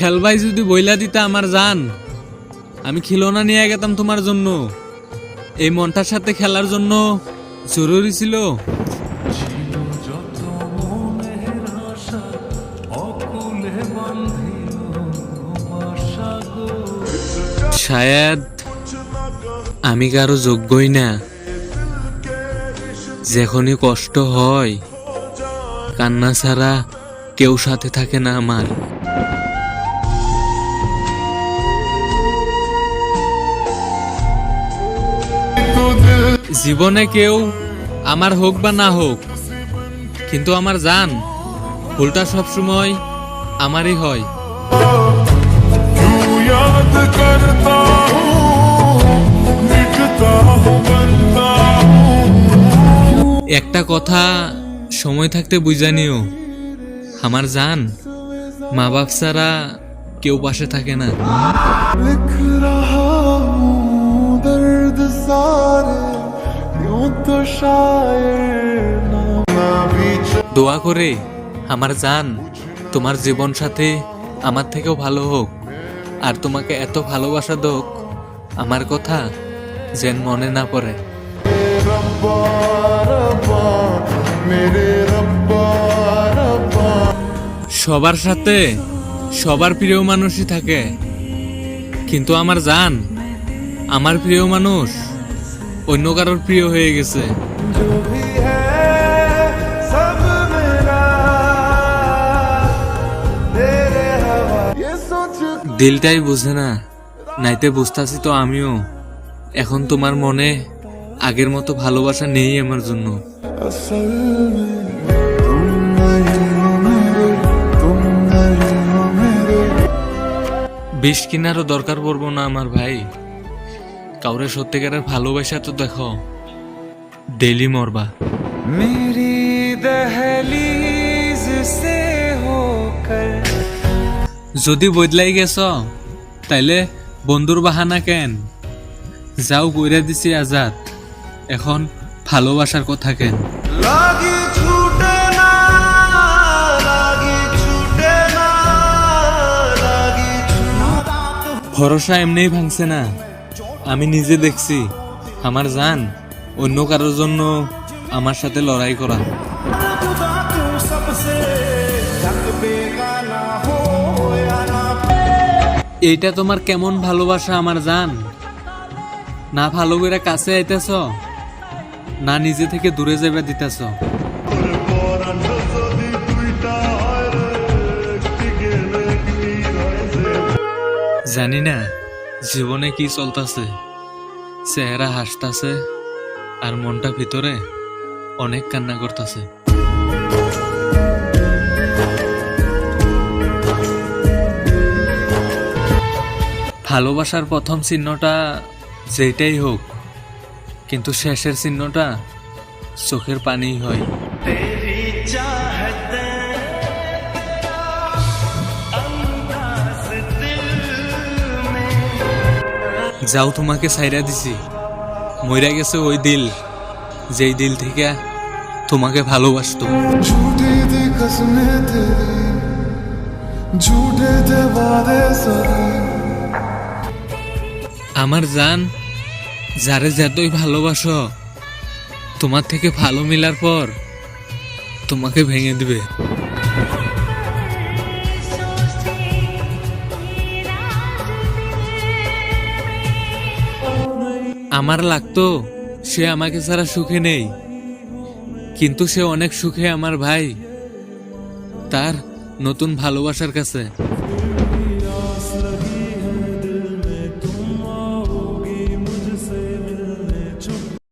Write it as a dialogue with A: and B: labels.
A: খেলবাই যদি বইলা দিতে আমার জান, আমি খিলোনা নিয়ে গেতাম তোমার জন্য। এই মনটার সাথে খেলার জন্য জরুরি ছিল। শায়দ আমি কারও যোগ্যই না। যখনই কষ্ট হয়, কান্না ছাড়া কেউ সাথে থাকে না আমার। জীবনে কেউ আমার হোক বা না হোক কিন্তু আমার জান ভুলটা সবসময় আমারই হয়। একটা কথা সময় থাকতে বুঝানিও আমার জান মা বাপ ছাড়া কেউ পাশে থাকে না। দোয়া করে আমার জান তোমার জীবন সাথে আমার থেকেও ভালো হোক। আর তোমাকে এত ভালোবাসা দোক, আমার কথা যেন মনে না পড়ে। সবার সাথে সবার প্রিয় মানুষই থাকে। কিন্তু আমার জান, আমার প্রিয় মানুষ অন্য কারোর প্রিয় হয়ে গেছে। দিলটাই বুঝে না নাইতে বুঝতেছি তো আমিও। এখন তোমার মনে আগের মতো ভালোবাসা নেই আমার জন্য। বিষ কিনারও দরকার পড়ব না আমার ভাই। কাউরে সত্যিকারের ভালোবাসা তো দেখো। ডেলি মরবা।
B: মেরি দহলিজ সে হোকর।
A: যদি বদলাই গেছ তাইলে বন্ধুর বাহানা কেন? যাও কইরা দিছি আজাদ। এখন ভালোবাসার কথা কেন? ভরসা এমনিই ভাঙছে না। আমি নিজে দেখছি, আমার জান অন্য কারোর জন্য আমার সাথে লড়াই করা। এইটা তোমার কেমন ভালোবাসা আমার জান? না ভালো করে কাছে আইতেছ, না নিজে থেকে দূরে যাবে দিতেছ। জানি না জীবনে কি চলতেছে? চেহারা হাসতাছে আর মনটা ভিতরে অনেক কান্না করতেছে। ভালোবাসার প্রথম চিহ্নটা যেটাই হোক, কিন্তু শেষের চিহ্নটা চোখের পানিই হয়। যাও তোমাকে সাইরা দিছি। মইরা গেছে ওই দিল যেই দিল থেকে তোমাকে ভালোবাসত। আমার জান যারে যতই ভালোবাস তোমার থেকে ভালো মিলার পর তোমাকে ভেঙে দিবে। আমার লাগতো, সে আমাকে ছাড়া সুখে নেই। কিন্তু সে অনেক সুখে আমার ভাই, তার নতুন ভালোবাসার কাছে।